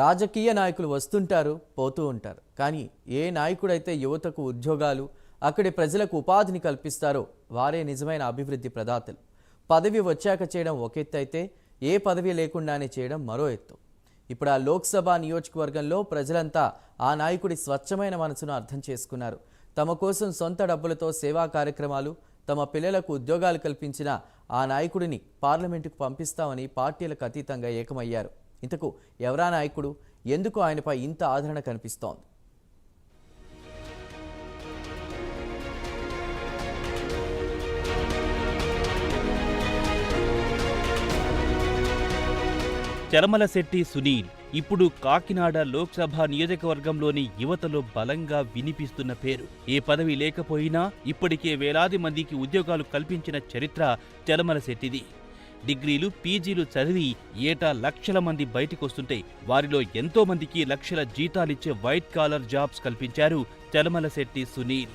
రాజకీయ నాయకులు వస్తుంటారు పోతూ ఉంటారు. కానీ ఏ నాయకుడైతే యువతకు ఉద్యోగాలు అక్కడి ప్రజలకు ఉపాధిని కల్పిస్తారో వారే నిజమైన అభివృద్ధి ప్రదాతలు. పదవి వచ్చాక చేయడం ఒక ఎత్తు అయితే ఏ పదవి లేకుండానే చేయడం మరో ఎత్తు. ఇప్పుడు ఆ లోక్సభ నియోజకవర్గంలో ప్రజలంతా ఆ నాయకుడి స్వచ్ఛమైన మనసును అర్థం చేసుకున్నారు. తమ కోసం సొంత డబ్బులతో సేవా కార్యక్రమాలు తమ పిల్లలకు ఉద్యోగాలు కల్పించిన ఆ నాయకుడిని పార్లమెంటుకు పంపిస్తామని పార్టీలకు అతీతంగా ఏకమయ్యారు. ఇంతకు ఎవరా నాయకుడు? ఎందుకు ఆయనపై ఇంత ఆదరణ కనిపిస్తోంది? చలమలశెట్టి సునీల్ ఇప్పుడు కాకినాడ లోక్సభ నియోజకవర్గంలోని యువతలో బలంగా వినిపిస్తున్న పేరు. ఏ పదవి లేకపోయినా ఇప్పటికే వేలాది మందికి ఉద్యోగాలు కల్పించిన చరిత్ర చలమలశెట్టిది డిగ్రీలు పీజీలు చదివి ఏటా లక్షల మంది బయటికొస్తుంటే వారిలో ఎంతో మందికి లక్షల జీతాలిచ్చే వైట్ కాలర్ జాబ్స్ కల్పించారు చలమలశెట్టి సునీల్.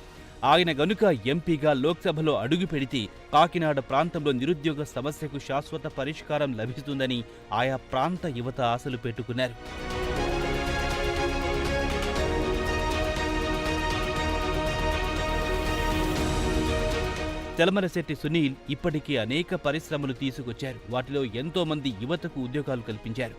ఆయన గనుక ఎంపీగా లోక్సభలో అడుగు పెడితే కాకినాడ ప్రాంతంలో నిరుద్యోగ సమస్యకు శాశ్వత పరిష్కారం లభిస్తుందని ఆయా ప్రాంత యువత ఆశలు పెట్టుకున్నారు. తెలమరశెట్టి సునీల్ ఇప్పటికే అనేక పరిశ్రమలు తీసుకొచ్చారు. వాటిలో ఎంతో మంది యువతకు ఉద్యోగాలు కల్పించారు.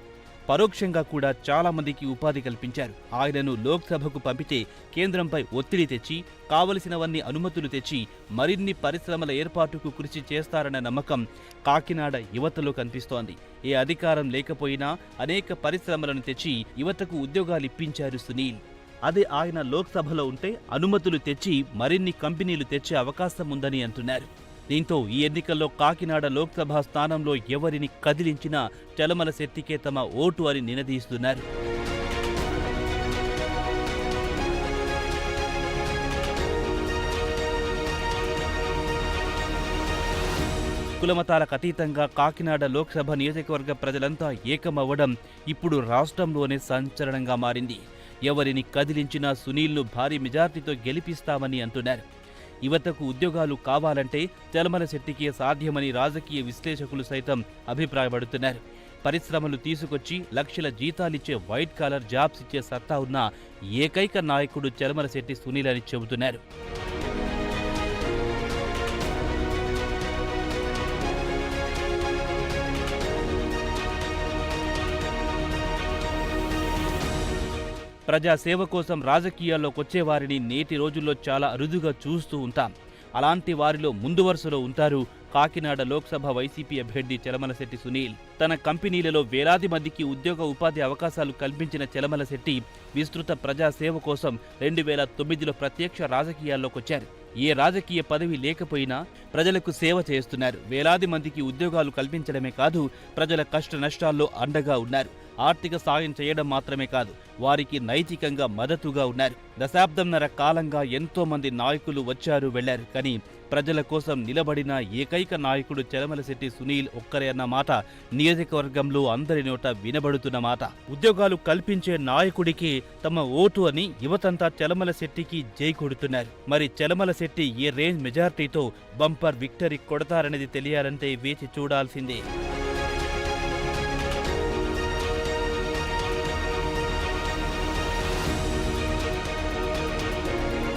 పరోక్షంగా కూడా చాలా మందికి ఉపాధి కల్పించారు. ఆయనను లోక్సభకు పంపితే కేంద్రంపై ఒత్తిడి తెచ్చి కావలసినవన్నీ అనుమతులు తెచ్చి మరిన్ని పరిశ్రమల ఏర్పాటుకు కృషి చేస్తారన్న నమ్మకం కాకినాడ యువతలో కనిపిస్తోంది. ఏ అధికారం లేకపోయినా అనేక పరిశ్రమలను తెచ్చి యువతకు ఉద్యోగాలు ఇప్పించారు సునీల్. అదే ఆయన లోక్సభలో ఉంటే అనుమతులు తెచ్చి మరిన్ని కంపెనీలు తెచ్చే అవకాశం ఉందని అంటున్నారు. దీంతో ఈ ఎన్నికల్లో కాకినాడ లోక్సభ స్థానంలో ఎవరిని కదిలించినా చలమల శెట్టికే తమ ఓటు అని నినదీస్తున్నారు. కులమతాలకు అతీతంగా కాకినాడ లోక్సభ నియోజకవర్గ ప్రజలంతా ఏకమవ్వడం ఇప్పుడు రాష్ట్రంలోనే సంచలనంగా మారింది. ఎవరిని కదిలించినా సునీల్ను భారీ మెజార్టీతో గెలిపిస్తామని అంటున్నారు. యువతకు ఉద్యోగాలు కావాలంటే తెలమల శెట్టికే సాధ్యమని రాజకీయ విశ్లేషకులు సైతం అభిప్రాయపడుతున్నారు. పరిశ్రమలు తీసుకొచ్చి లక్షల జీతాలిచ్చే వైట్ కాలర్ జాబ్స్ ఇచ్చే సత్తా ఉన్న ఏకైక నాయకుడు చెలమల శెట్టి సునీల్ అని చెబుతున్నారు. ప్రజాసేవ కోసం రాజకీయాల్లోకి వచ్చేవారిని నేటి రోజుల్లో చాలా అరుదుగా చూస్తూ ఉంటాం. అలాంటి వారిలో ముందు వరుసలో ఉంటారు కాకినాడ లోక్సభ వైసీపీ అభ్యర్థి చలమలశెట్టి సునీల్. తన కంపెనీలలో వేలాది మందికి ఉద్యోగ ఉపాధి అవకాశాలు కల్పించిన చలమలశెట్టి విస్తృత ప్రజాసేవ కోసం రెండు వేల తొమ్మిదిలో ప్రత్యక్ష రాజకీయాల్లోకి వచ్చారు. ఏ రాజకీయ పదవి లేకపోయినా ప్రజలకు సేవ చేస్తున్నారు. వేలాది మందికి ఉద్యోగాలు కల్పించడమే కాదు ప్రజల కష్ట నష్టాల్లో అండగా ఉన్నారు. ఆర్థిక సాయం చేయడం మాత్రమే కాదు వారికి నైతికంగా మద్దతుగా ఉన్నారు. దశాబ్దంన్నర కాలంగా ఎంతో మంది నాయకులు వచ్చారు వెళ్ళారు కానీ ప్రజల కోసం నిలబడిన ఏకైక నాయకుడు చెలమలశెట్టి సునీల్ ఒక్కరే అన్న మాట నియోజకవర్గంలో అందరి నోట వినబడుతున్న మాట. ఉద్యోగాలు కల్పించే నాయకుడికి తమ ఓటు అని యువతంతా చలమల శెట్టికి జై కొడుతున్నారు. మరి చలమల శెట్టి ఏ రేంజ్ మెజార్టీతో బంపర్ విక్టరీ కొడతారనేది తెలియాలంటే వేచి చూడాల్సిందే.